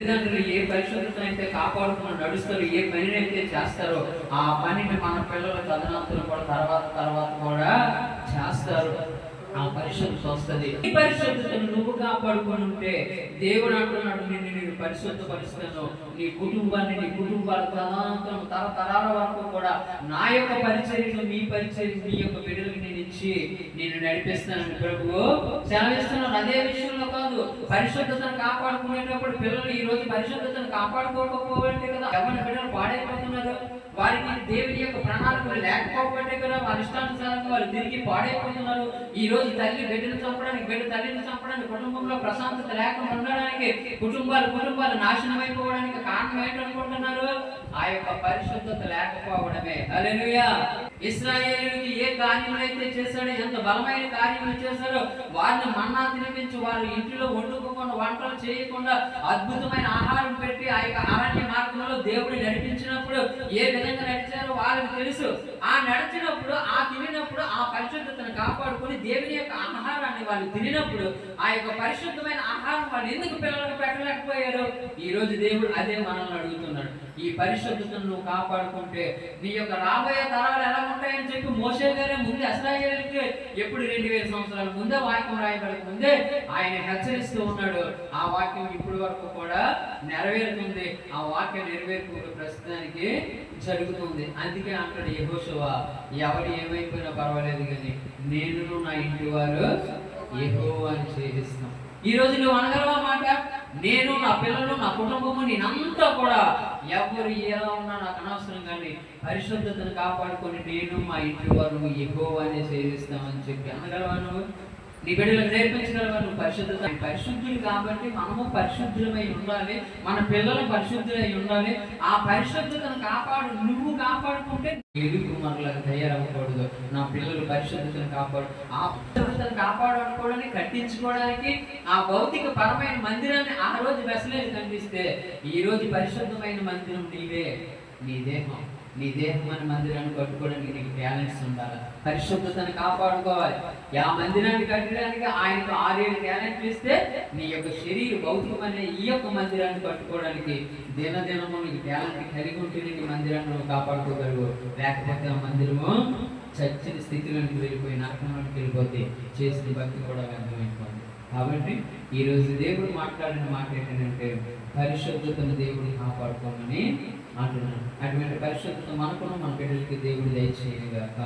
తల్లిదండ్రులు ఏ పరిశుభ్రత అయితే కాపాడుకుని నడుస్తారో ఏ పనిని అయితే చేస్తారో ఆ పనిని మన పిల్లలు తదనంతరం కూడా తర్వాత తర్వాత కూడా చేస్తారు. ఆ పరిశుద్ధత వస్తుంది. ఈ పరిశుద్ధతను నువ్వు కాపాడుకొని ఉంటే దేవుడు అంటున్నాడు నిన్ను నేను పరిశుద్ధపరుస్తాను. నీ కుటుంబాన్ని నీ కుటుంబాల తదనంతరం తరతరాల వరకు కూడా నా యొక్క పరిచర్యను మీ పరిచర్య మీ యొక్క బిడ్డలకు నేను ఇచ్చి నేను నడిపిస్తానని ప్రభువు సెలవిస్తున్నాను అదే విషయం పరిశుద్ధతను కాపాడుకునేటప్పుడు పిల్లలు ఈ రోజు పరిశుద్ధతను కాపాడుకోకపోవట్టే కదా ఎవరి బిడ్డలు పాడైపోతున్నారు? వారికి దేవుని యొక్క ప్రణాళికలు లేకపోవట్టే కదా వారి ఇష్టానుసారంగా వారు తిరిగి పాడైపోతున్నారు. ఈ రోజు తల్లి బిడ్డను చంపడానికి బిడ్డ తల్లిని చంపడానికి కుటుంబంలో ప్రశాంతత లేకుండా ఉండడానికి కుటుంబాలు కుటుంబాలు నాశనం అయిపోవడానికి కారణం ఏంటనుకుంటున్నారు? ఆ యొక్క పరిశుద్ధత లేకపోవడమే. హల్లెలూయా. ఇస్రాయేలుకి ఏ కార్యములు అయితే చేశాడో ఎంత బలమైన కార్యములు చేశాడో వారిని మన్నా తినిపించి వారు ఇంటిలో వండుకోకుండా వంటలు చేయకుండా అద్భుతమైన ఆహారం పెట్టి ఆ యొక్క అరణ్య మార్గంలో దేవుడు నడిపించినప్పుడు ఏ విధంగా నడిచారో వాళ్ళకి తెలుసు. ఆ నడిచినప్పుడు ఆ తినినప్పుడు ఆ పరిశుద్ధతను కాపాడుకొని దేవుని యొక్క ఆహారాన్ని వాళ్ళు తినినప్పుడు ఆ యొక్క పరిశుద్ధమైన ఆహారం వాళ్ళు ఎందుకు పిల్లలకు పెట్టలేకపోయారు? ఈ రోజు దేవుడు అదే మనల్ని అడుగుతున్నాడు. ఈ పరిశుద్ధతను నువ్వు కాపాడుకుంటే నీ యొక్క రాబోయే తరాలు ఎలా మోసే గారే ముందు అసలాయలకి ఎప్పుడు రెండు వేల సంవత్సరాల ముందే వాక్యం రాయబడక ముందే ఆయన హెచ్చరిస్తూ ఉన్నాడు. ఆ వాక్యం ఇప్పుడు వరకు కూడా నెరవేరుతుంది. ఆ వాక్యం నెరవేర్పు ప్రస్తుతానికి జరుగుతుంది. అందుకే అంటాడు యెహోషువ ఎవరు ఏమైపోయినా పర్వాలేదు కానీ నేను నా ఇంటి వారు అని సేవిస్తాం ఈ రోజు నువ్వు అనగలవా మాట? నేను నా పిల్లలు నా కుటుంబము నేనంతా కూడా ఎవరు ఎలా ఉన్నా నాకు అనవసరం కానీ పరిశుద్ధతను కాపాడుకొని నేను మా ఇంటి వారు యెహోవాని సేవిస్తామని చెప్పి అనగలవా నువ్వు నీ బిడ్డలకు నేర్పించగలవా నువ్వు పరిశుద్ధత పరిశుద్ధులు కాబట్టి మనము పరిశుద్ధులమై ఉండాలి. మన పిల్లలు పరిశుద్ధులై ఉండాలి. ఆ పరిశుద్ధతను కాపాడు నువ్వు కాపాడుకుంటే ఎదుగు నా పిల్లలు పరిశుద్ధతను కాపాడు. ఆ పరిశుద్ధతను కాపాడుకోవడానికి కట్టించుకోవడానికి ఆ భౌతిక పరమైన మందిరాన్ని ఆ రోజు బెసలేదు కనిపిస్తే ఈ రోజు పరిశుద్ధమైన మందిరం నీవే నీ దేహం. నీ దేహం అనే మందిరాన్ని కట్టుకోవడానికి నీకు టాలెంట్స్ ఉండాలి? పరిశుద్ధతను కాపాడుకోవాలి. ఆ మందిరాన్ని కట్టడానికి ఆయనకు ఆరేడు టాలెంట్ ఇస్తే నీ యొక్క శరీర భౌతికమనే ఈ యొక్క మందిరాన్ని కట్టుకోవడానికి దినదినము నీకు టాలెంట్ కలిగి ఉంటేనే నీ మందిరాన్ని నువ్వు కాపాడుకోగలవు. లేకపోతే ఆ మందిరము చచ్చిన స్థితిలోనికి వెళ్ళిపోయి నరకంలోకి వెళ్ళిపోతే చేసిన భక్తి కూడా వ్యర్థమైపోతుంది కాబట్టి ఈరోజు దేవుడు మాట్లాడిన మాట ఏంటంటే పరిశుద్ధతను దేవుడు కాపాడుకోమని అంటున్నాను. అటువంటి పరిశుద్ధత మనకును మన బిడ్డలకి దేవుడు దయచేయగాక